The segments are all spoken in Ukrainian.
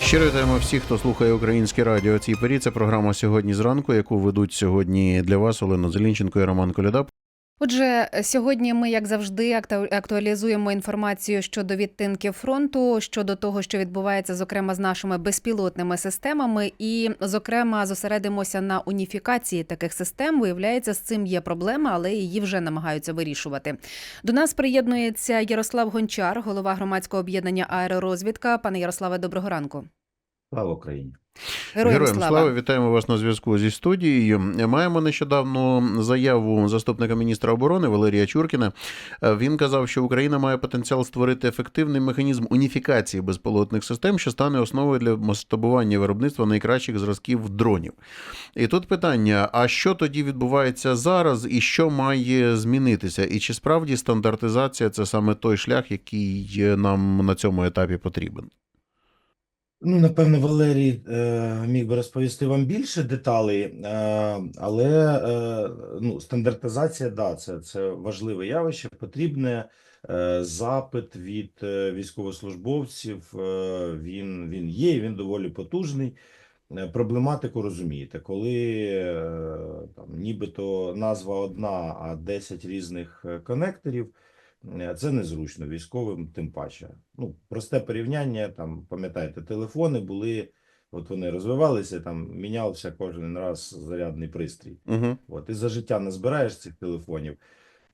Щиро вітаємо всіх, хто слухає українське радіо. Цій порі це програма сьогодні зранку, яку ведуть сьогодні для вас Олена Зелінченко і Роман Коляда. Отже, сьогодні ми, як завжди, акту- актуалізуємо інформацію щодо відтинків фронту, щодо того, що відбувається, зокрема, з нашими безпілотними системами, і, зокрема, зосередимося на уніфікації таких систем. Виявляється, з цим є проблема, але її вже намагаються вирішувати. До нас приєднується Ярослав Гончар, голова громадського об'єднання Аеророзвідка. Пане Ярославе, доброго ранку. Слава Україні! Героям, слава. вітаємо вас на зв'язку зі студією. Маємо нещодавно заяву заступника міністра оборони Валерія Чуркіна. Е, Він казав, що Україна має потенціал створити ефективний механізм уніфікації безпілотних систем, що стане основою для масштабування виробництва найкращих зразків дронів. І тут питання: а що тоді відбувається зараз, і що має змінитися? І чи справді стандартизація це саме той шлях, який нам на цьому етапі потрібен? Ну, напевно, Валерій е, міг би розповісти вам більше деталей, е, але е, ну, стандартизація, да, це, це важливе явище. Потрібне е, запит від е, військовослужбовців. Е, він, він є, він доволі потужний. Проблематику розумієте, коли там, нібито назва одна, а 10 різних конекторів. Е, Це незручно військовим, тим паче. Ну, просте порівняння, там, пам'ятаєте, телефони були, от вони розвивалися, там мінявся кожен раз зарядний пристрій. Угу. От, і за життя не збираєш цих телефонів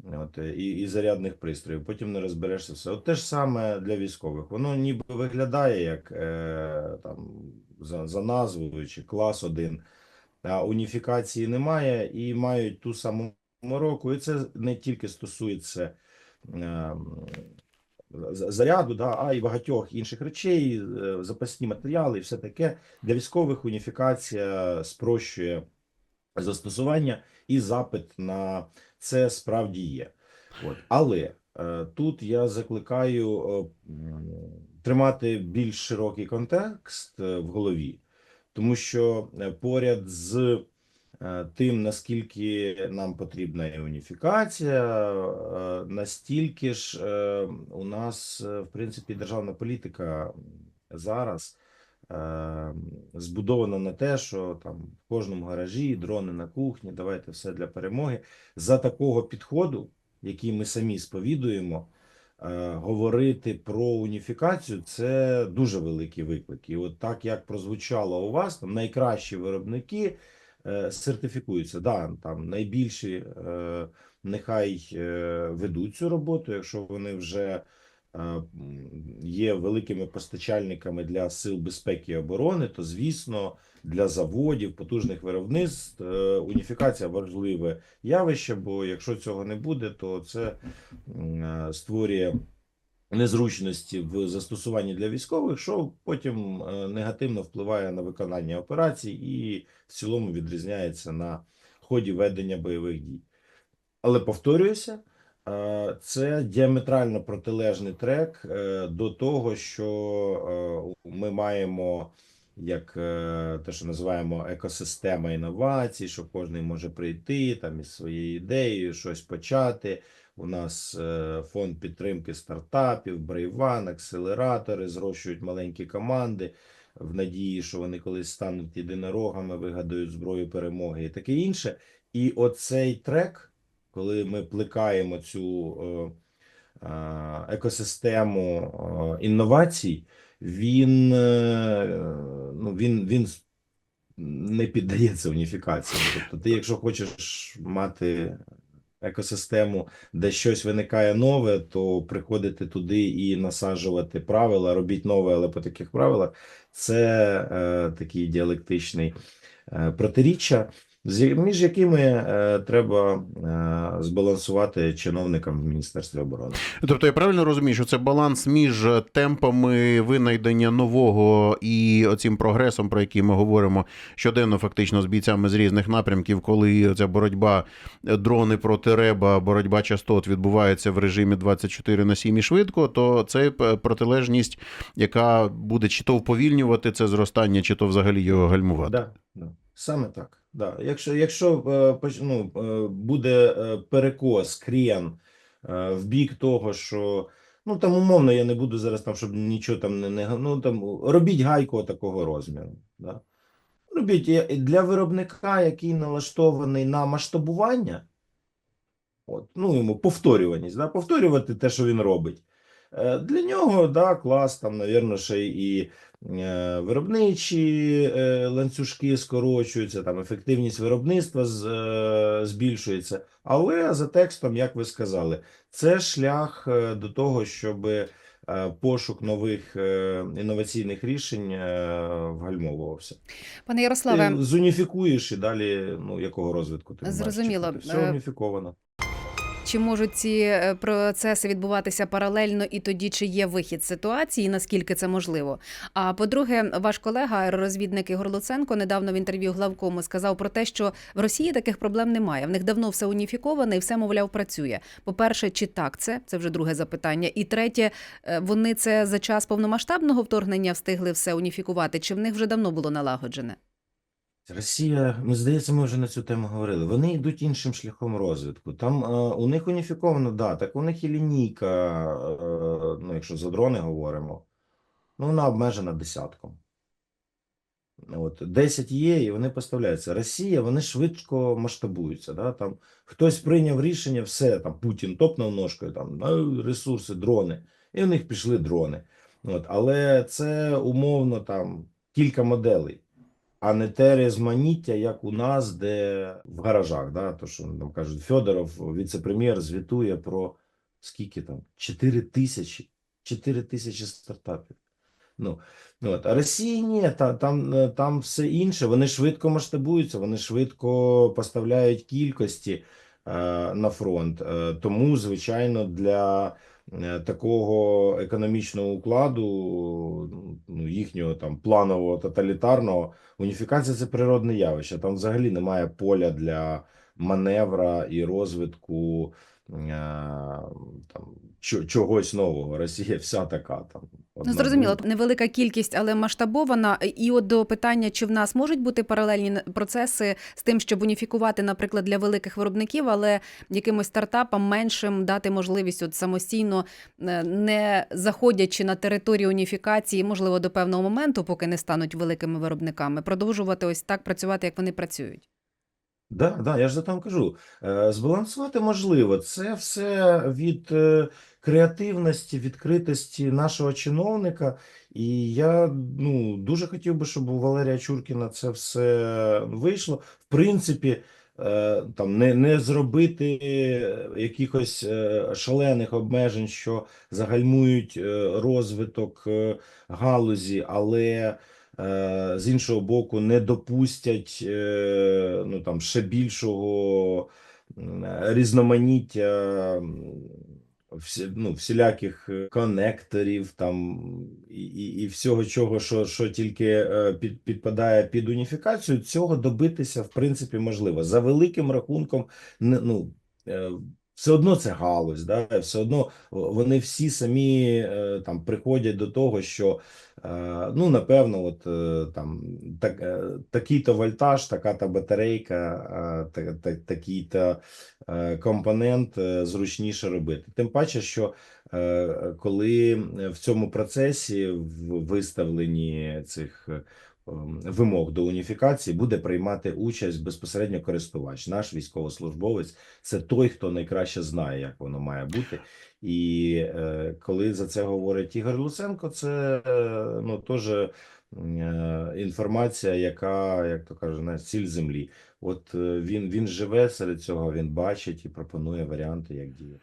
от, і, і зарядних пристроїв, потім не розберешся все. От те ж саме для військових. Воно ніби виглядає як е, там, за, за назвою чи клас один, а уніфікації немає і мають ту саму мороку. І це не тільки стосується заряду, да, а й багатьох інших речей, е, запасні матеріали і все таке. Для військових уніфікація спрощує застосування і запит на це справді є. От. Але е, тут я закликаю е, тримати більш широкий контекст в голові, тому що поряд з тим, наскільки нам потрібна уніфікація, е, настільки ж е, у нас, е, в принципі, державна політика зараз е, збудована на те, що там в кожному гаражі дрони на кухні, давайте все для перемоги. За такого підходу, який ми самі сповідуємо, е, говорити про уніфікацію це дуже великий виклик. І от так як прозвучало у вас, там найкращі виробники е, сертифікуються. Да, там найбільші е, нехай е, ведуть цю роботу, якщо вони вже е, є великими постачальниками для сил безпеки і оборони, то звісно для заводів, потужних виробництв е, уніфікація важливе явище, бо якщо цього не буде, то це е, створює незручності в застосуванні для військових, що потім е, негативно впливає на виконання операцій і в цілому відрізняється на ході ведення бойових дій. Але повторююся, е, це діаметрально протилежний трек е, до того, що ми маємо як те, що називаємо екосистема інновацій, що кожен може прийти там із своєю ідеєю, щось почати. У нас е, фонд підтримки стартапів, Брейван, акселератори зрощують маленькі команди в надії, що вони колись стануть єдинорогами, вигадають зброю перемоги і таке інше. І оцей трек, коли ми плекаємо цю е, е, екосистему інновацій, він, ну, він, він не піддається уніфікації. Тобто, ти, якщо хочеш мати екосистему, де щось виникає нове, то приходити туди і насаджувати правила, робіть нове, але по таких правилах, це е, такий діалектичний е, протиріччя, між якими е, треба е, збалансувати чиновникам в Міністерстві оборони. Тобто я правильно розумію, що це баланс між темпами винайдення нового і оцим прогресом, про який ми говоримо щоденно, фактично з бійцями з різних напрямків, коли ця боротьба е, дрони проти реба, боротьба частот відбувається в режимі 24 на 7 і швидко, то це протилежність, яка буде чи то вповільнювати це зростання, чи то взагалі його гальмувати. Да, да. Саме так. Да. Якщо, якщо е, ну, е, буде е, перекос, крен в бік того, що Ну там умовно я не буду зараз там, щоб нічого там не, ну там робіть гайку такого розміру. Да? Робіть для виробника, який налаштований на масштабування, от, ну йому повторюваність, да? повторювати те, що він робить. Для нього, да, клас, там, навірно, ще і виробничі е, ланцюжки скорочуються, там ефективність виробництва е, збільшується. Але за текстом, як ви сказали, це шлях е, до того, щоб е, пошук нових е, інноваційних рішень е, вгальмовувався. Пане Ярославе, зуніфікуєш і далі ну, якого розвитку ти Зрозуміло. Все Е, уніфіковано. Чи можуть ці е, процеси відбуватися паралельно і тоді, чи є вихід з ситуації, наскільки це можливо? А по-друге, ваш колега, аеророзвідник Ігор Луценко, недавно в інтерв'ю главкому сказав про те, що в Росії таких проблем немає. В них давно все уніфіковане і все, мовляв, працює. По-перше, чи так це? Це вже друге запитання. І третє, е, вони це за час повномасштабного вторгнення встигли все уніфікувати, чи в них вже давно було налагоджене? Росія, мені здається, ми вже на цю тему говорили. Вони йдуть іншим шляхом розвитку. Там е, у них уніфіковано, да, так у них і лінійка, е, ну, якщо за дрони говоримо, ну вона обмежена десятком. От 10 є, і вони поставляються. Росія, вони швидко масштабуються. Да? Там хтось прийняв рішення, все там Путін топнув ножкою, там «Ну, ресурси, дрони, і у них пішли дрони. От, але це умовно там кілька моделей а не те різноманіття, як у нас, де в гаражах. Да? То, що там кажуть, Федоров, віце-прем'єр, звітує про скільки там? 4 тисячі. 4 тисячі стартапів. Ну, от. А Росії ні, та, там, е, там все інше. Вони швидко масштабуються, вони швидко поставляють кількості е, на фронт. Е, тому, звичайно, для такого економічного укладу, ну, їхнього там планового тоталітарного, уніфікація це природне явище. Там взагалі немає поля для маневра і розвитку е, там, чогось нового. Росія вся така там. Ну, зрозуміло, невелика кількість, але масштабована. І от до питання, чи в нас можуть бути паралельні процеси з тим, щоб уніфікувати, наприклад, для великих виробників, але якимось стартапам меншим дати можливість от самостійно, е, не заходячи на територію уніфікації, можливо, до певного моменту, поки не стануть великими виробниками, продовжувати ось так працювати, як вони працюють. Да, да, я ж за там кажу. Е, Збалансувати можливо. Це все від е, креативності, відкритості нашого чиновника. І я ну, дуже хотів би, щоб у Валерія Чуркіна це все вийшло. В принципі, е, там не, не зробити якихось е, шалених обмежень, що загальмують е, розвиток галузі, але з іншого боку, не допустять ну, там, ще більшого різноманіття всі, ну, всіляких е, конекторів там, і, і, і всього чого, що, що тільки е, під, підпадає під уніфікацію, цього добитися в принципі можливо. За великим рахунком, ну, е, все одно це галузь, да? все одно вони всі самі е, там приходять до того, що Е, Ну, напевно, от е, там так, такий-то вольтаж, така-то батарейка, та- та- такий-то компонент зручніше робити. Тим паче, що коли в цьому процесі в виставленні цих вимог до уніфікації буде приймати участь безпосередньо користувач, наш військовослужбовець, це той, хто найкраще знає, як воно має бути. І е, коли за це говорить Ігор Луценко, це е, ну теж е, інформація, яка, як то каже, на ціль землі. От він, він живе серед цього, він бачить і пропонує варіанти, як діяти.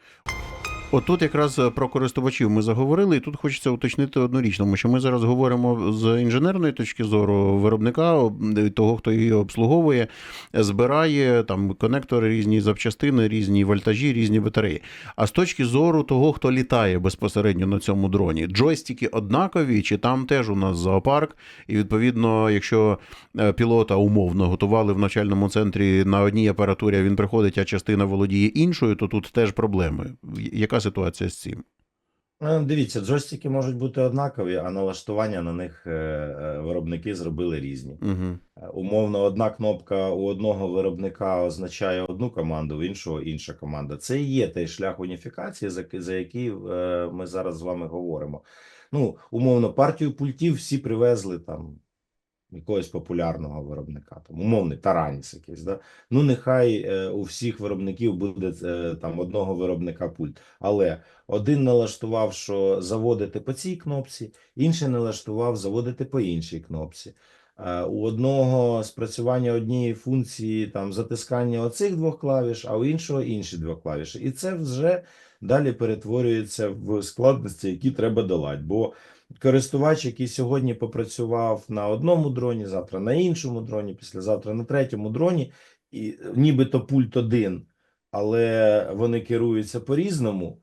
От тут якраз е, про користувачів ми заговорили, і тут хочеться уточнити одну річ, тому що ми зараз говоримо з інженерної точки зору виробника, того, хто її обслуговує, збирає там конектори, різні запчастини, різні вольтажі, різні батареї. А з точки зору того, хто літає безпосередньо на цьому дроні, джойстики однакові, чи там теж у нас зоопарк, і відповідно, якщо е, пілота умовно готували в навчальному центрі на одній апаратурі, а він приходить, а частина володіє іншою, то тут теж проблеми. Яка ситуація з цим? Е, Дивіться, джойстики можуть бути однакові, а налаштування на них е, е, виробники зробили різні. Угу. Умовно, одна кнопка у одного виробника означає одну команду, у іншого інша команда. Це і є той шлях уніфікації, за, який ми зараз з вами говоримо. Ну, умовно, партію пультів всі привезли там якогось популярного виробника, там умовний тараніс якийсь. Да? Ну, нехай е, у всіх виробників буде е, там одного виробника пульт. Але один налаштував, що заводити по цій кнопці, інший налаштував заводити по іншій кнопці. Е, У одного спрацювання однієї функції там затискання оцих двох клавіш, а у іншого інші два клавіші. І це вже далі перетворюється в складності, які треба долати. Бо користувач, який сьогодні попрацював на одному дроні, завтра на іншому дроні, післязавтра на третьому дроні, і е, нібито пульт один, але вони керуються по-різному.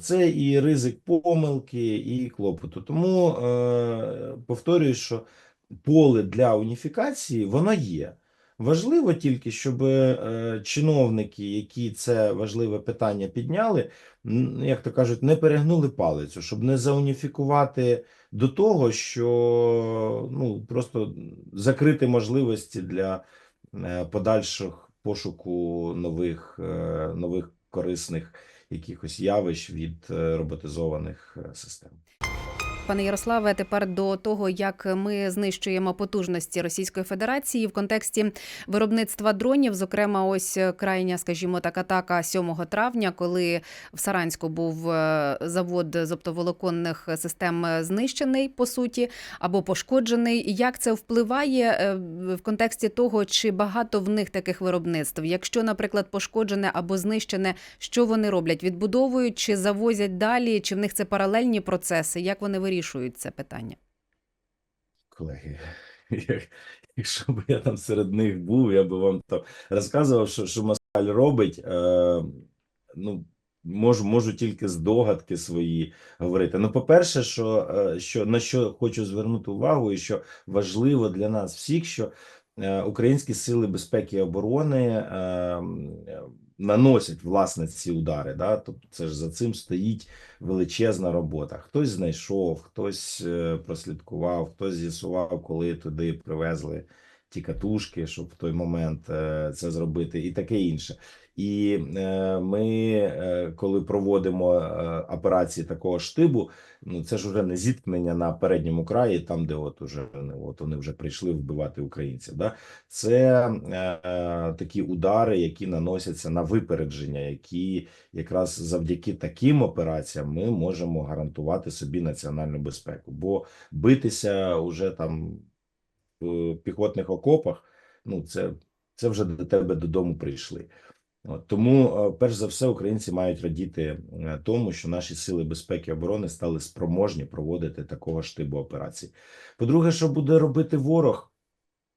Це і ризик помилки, і клопоту. Тому е, повторюю, що поле для уніфікації воно є. Важливо тільки, щоб е, чиновники, які це важливе питання підняли, як то кажуть, не перегнули палицю, щоб не зауніфікувати до того, що ну, просто закрити можливості для е, подальших пошуку нових, е, нових корисних якихось явищ від роботизованих систем. Пане Ярославе, тепер до того, як ми знищуємо потужності Російської Федерації в контексті виробництва дронів, зокрема, ось крайня, скажімо так, атака 7 травня, коли в Саранську був е, завод з оптоволоконних систем знищений по суті або пошкоджений. Як це впливає е, в контексті того, чи багато в них таких виробництв? Якщо, наприклад, пошкоджене або знищене, що вони роблять? Відбудовують чи завозять далі, чи в них це паралельні процеси? Як вони вирішують це питання? колеги. як- Якщо б я там серед них був, я би вам там розказував, що, що Москаль робить. Е, ну, можу, можу тільки здогадки свої говорити. Ну, по-перше, що, е, що на що хочу звернути увагу, і що важливо для нас всіх, що е, українські сили безпеки і оборони е, наносять власне ці удари. Да? Тобто, це ж за цим стоїть величезна робота. Хтось знайшов, хтось е, прослідкував, хтось з'ясував, коли туди привезли ті катушки, щоб в той момент е, це зробити, і таке інше. І е, ми, е, коли проводимо е, операції такого штибу, ну це ж вже не зіткнення на передньому краї, там, де от уже ну, от вони вже прийшли вбивати українців. Да? Це е, такі удари, які наносяться на випередження, які якраз завдяки таким операціям ми можемо гарантувати собі національну безпеку. Бо битися уже там в піхотних окопах, ну це, це вже до тебе додому прийшли. Тому, е, перш за все, українці мають радіти е, тому, що наші сили безпеки і оборони стали спроможні проводити такого штибу операцій. По-друге, що буде робити ворог?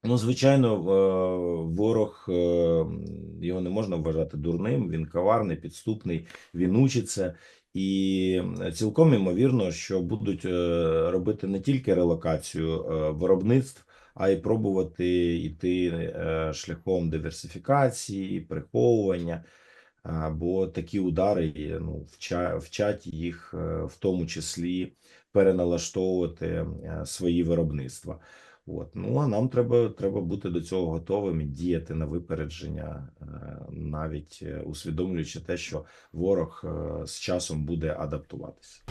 Ну, звичайно, е, ворог його не можна вважати дурним, він коварний, підступний, він учиться. І цілком імовірно, що будуть робити не тільки релокацію виробництв, а й пробувати йти е, шляхом диверсифікації, приховування. Бо такі удари ну, вча, вчать їх, е, в тому числі переналаштовувати е, свої виробництва. От. Ну а нам треба, треба бути до цього готовим і діяти на випередження, навіть усвідомлюючи те, що ворог з часом буде адаптуватися.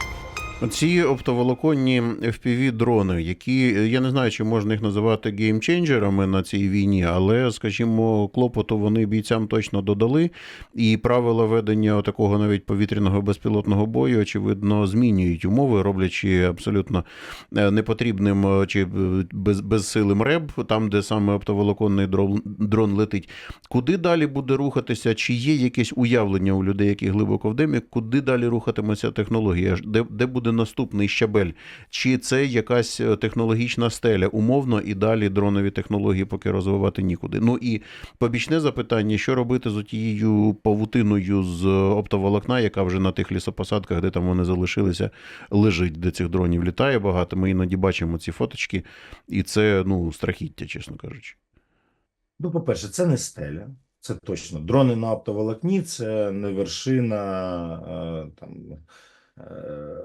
Ці оптоволоконні fpv дрони, які я не знаю, чи можна їх називати геймченджерами на цій війні, але, скажімо, клопоту вони бійцям точно додали, і правила ведення такого навіть повітряного безпілотного бою, очевидно, змінюють умови, роблячи абсолютно е, непотрібним е, чи е, без, безсилим реб, там, де саме оптоволоконний дрон, дрон летить. Куди далі буде рухатися? Чи є якесь уявлення у людей, які глибоко в демі, куди далі рухатиметься технологія? Де, де буде наступний щабель? Чи це якась е, технологічна стеля? Умовно і далі дронові технології поки розвивати нікуди. Ну і побічне запитання: що робити з тією павутиною з оптоволокна, яка вже на тих лісопосадках, де там вони залишилися, лежить, де цих дронів літає багато. Ми іноді бачимо ці фоточки, і це ну страхіття, чесно кажучи. Ну, по-перше, це не стеля, це точно. Дрони на оптоволокні це не вершина е, там, е,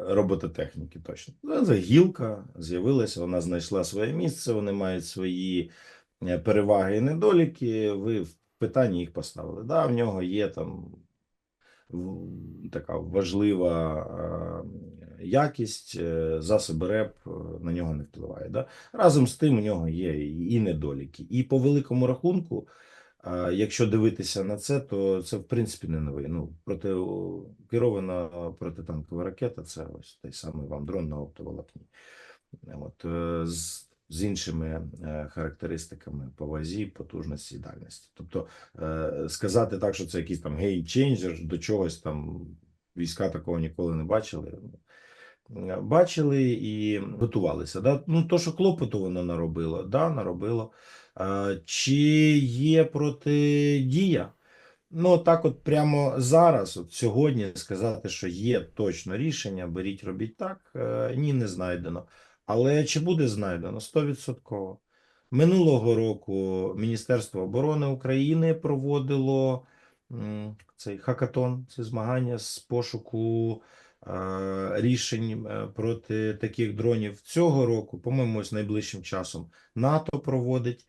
робототехніки точно. Ну, Це гілка з'явилася, вона знайшла своє місце, вони мають свої е, переваги і недоліки. Ви в питанні їх поставили. Да, в нього є там така важлива е, якість, е, засоби РЕП е, на нього не впливає. Да? Разом з тим у нього є і недоліки. І по великому рахунку, а, якщо дивитися на це, то це в принципі не новий. Ну, проти керована протитанкова ракета це ось той самий вам дрон на оптоволокні. От, е, з, з іншими е, характеристиками по вазі, потужності і дальності. Тобто е, сказати так, що це якийсь там геймченджер, до чогось там війська такого ніколи не бачили. Бачили і готувалися. Да? Ну, то, що клопоту воно наробило, да, наробило. Чи є протидія? Ну, так от прямо зараз, от сьогодні, сказати, що є точно рішення, беріть, робіть так, е, ні, не знайдено. Але чи буде знайдено? 100%. Минулого року Міністерство оборони України проводило цей хакатон, це змагання з пошуку е, рішень е, проти таких дронів. Цього року, по-моєму, ось найближчим часом НАТО проводить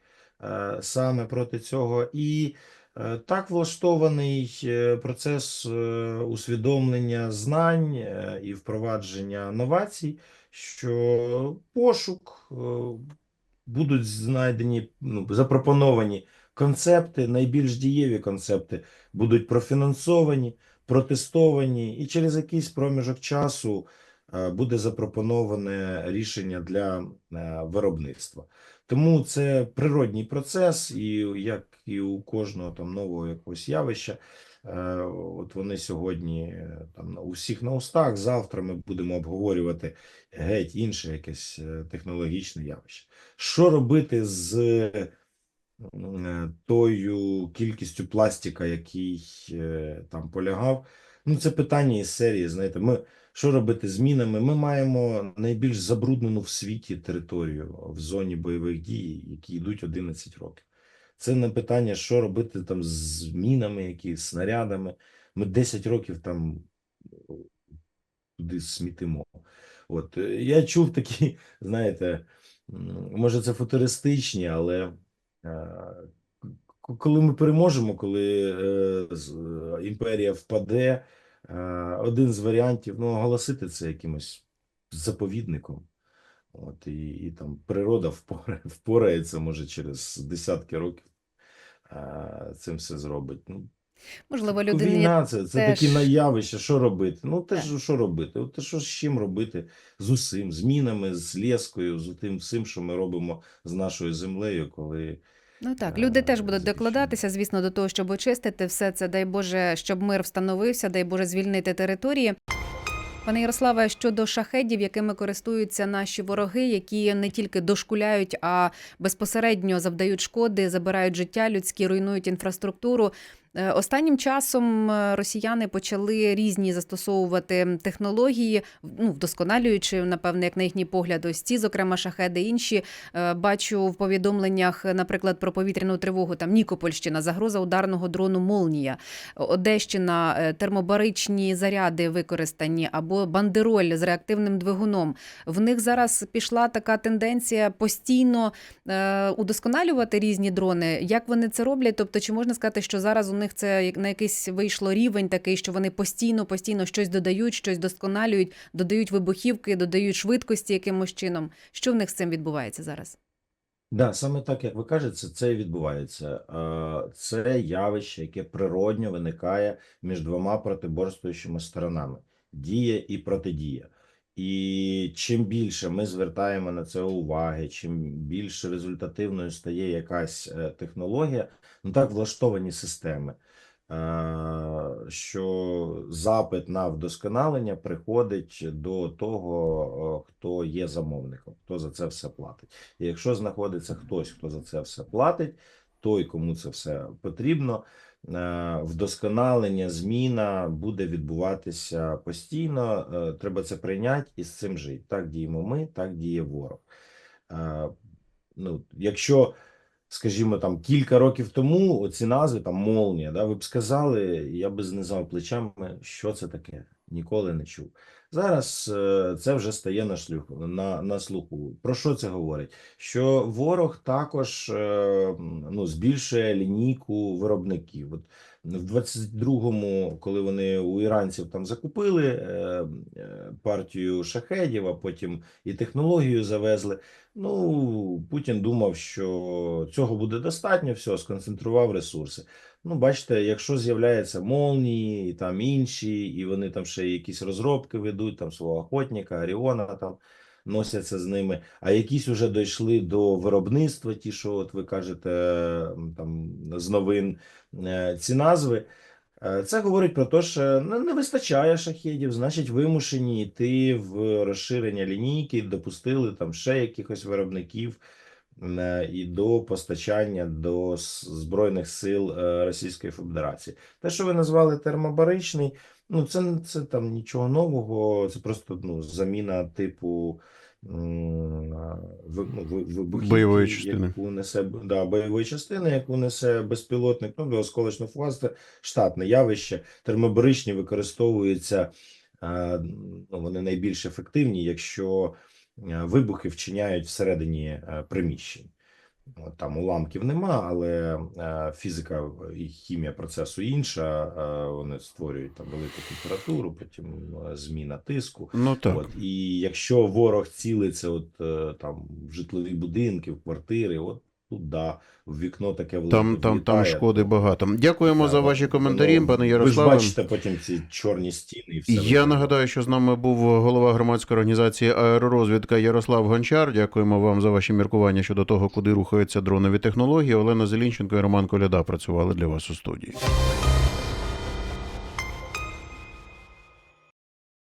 саме проти цього. І е, так влаштований е, процес е, усвідомлення знань е, і впровадження новацій, що пошук е, будуть знайдені, ну, запропоновані концепти, найбільш дієві концепти будуть профінансовані, протестовані, і через якийсь проміжок часу е, буде запропоноване рішення для е, виробництва. Тому це природній процес, і як і у кожного там нового якогось явища, е, от вони сьогодні е, там у всіх на устах. Завтра ми будемо обговорювати геть інше якесь е, технологічне явище. Що робити з тою кількістю пластика, який там полягав? Ну, це питання із серії. Знаєте, ми що робити з мінами? Ми маємо найбільш забруднену в світі територію в зоні бойових дій, які йдуть 11 років. Це не питання, що робити там з мінами, які снарядами. Ми 10 років там е, туди смітимо. От е, я чув такі, знаєте, може це футуристичні, але е, коли ми переможемо, коли е, імперія впаде, один з варіантів ну, оголосити це якимось заповідником. От, і, і там природа впора- впорається, може, через десятки років е, цим все зробить. Ну, Можливо, людині Війна це, це теж- такі наявища, що робити? Ну, те ж що робити? От те, що з чим робити? З усім, з мінами, з лескою, з тим всім, що ми робимо з нашою землею, коли Ну так, е, люди теж будуть докладатися, звісно, до того, щоб очистити все це. Дай Боже, щоб мир встановився, дай Боже, звільнити території. Пане Ярославе, щодо шахедів, якими користуються наші вороги, які не тільки дошкуляють, а безпосередньо завдають шкоди, забирають життя людські, руйнують інфраструктуру. Е, Останнім часом е, росіяни почали різні застосовувати технології, ну вдосконалюючи, напевне, як на їхній погляд, ось ці, зокрема, шахеди, інші Е, Бачу в повідомленнях, наприклад, про повітряну тривогу. Там Нікопольщина, загроза ударного дрону Молнія, Одещина, термобаричні заряди використані або бандероль з реактивним двигуном. В них зараз пішла така тенденція постійно удосконалювати різні дрони. Як вони це роблять? Тобто, чи можна сказати, що зараз у них це на якийсь вийшло рівень такий, що вони постійно, постійно щось додають, щось досконалюють, додають вибухівки, додають швидкості якимось чином. Що в них з цим відбувається зараз? Да, саме так, як ви кажете, це і відбувається. Це явище, яке природньо виникає між двома протиборствуючими сторонами: дія і протидія. І чим більше ми звертаємо на це уваги, чим більш результативною стає якась е, технологія, ну так влаштовані системи, що запит на вдосконалення приходить до того, хто є замовником, хто за це все платить. І якщо знаходиться хтось, хто за це все платить, той, кому це все потрібно, вдосконалення, зміна буде відбуватися постійно. Е, Треба це прийняти і з цим жити. Так діємо ми, так діє ворог. Е, Ну, якщо, скажімо, там кілька років тому оці назви, там молнія, да, ви б сказали, я би знизав плечами, що це таке. Ніколи не чув. Зараз е, це вже стає на, шлюху, на, на слуху. Про що це говорить? Що ворог також е, ну, збільшує лінійку виробників. От в 22-му, коли вони у іранців там закупили е, партію шахедів, а потім і технологію завезли. Ну, Путін думав, що цього буде достатньо, все, сконцентрував ресурси. Ну, бачите, якщо з'являються молнії і там інші, і вони там ще якісь розробки ведуть, там свого охотника, Оріона там носяться з ними, а якісь вже дійшли до виробництва, ті, що от ви кажете там з новин е, ці назви. Е, Це говорить про те, що не вистачає шахедів, значить, вимушені йти в розширення лінійки, допустили там ще якихось виробників і до постачання до Збройних сил е, Російської Федерації. Те, що ви назвали термобаричний, ну це, це там нічого нового, це просто ну, заміна типу. ви- ну, Бойової частини. яку несе да, бойової частини, яку несе безпілотник, ну, осколочно фугас це штатне явище. Термобаричні використовуються, е, ну, вони найбільш ефективні, якщо вибухи вчиняють всередині е, приміщень. Там уламків нема, але е, фізика і хімія процесу інша. е, Вони створюють там велику температуру, потім е, зміна тиску. Ну так. От, і якщо ворог цілиться от, е, там, в житлові будинки, в квартири, от туди, в вікно таке влітає. Там, там, там шкоди багато. Дякуємо Да, за ну, ваші воно- коментарі, пане Ви ж Ярославе. бачите потім ці чорні стіни і все. Я виглядає. нагадаю, що з нами був голова громадської організації аеророзвідка Ярослав Гончар. Дякуємо вам за ваші міркування щодо того, куди рухаються дронові технології. Олена Зелінченко і Роман Коляда працювали для вас у студії.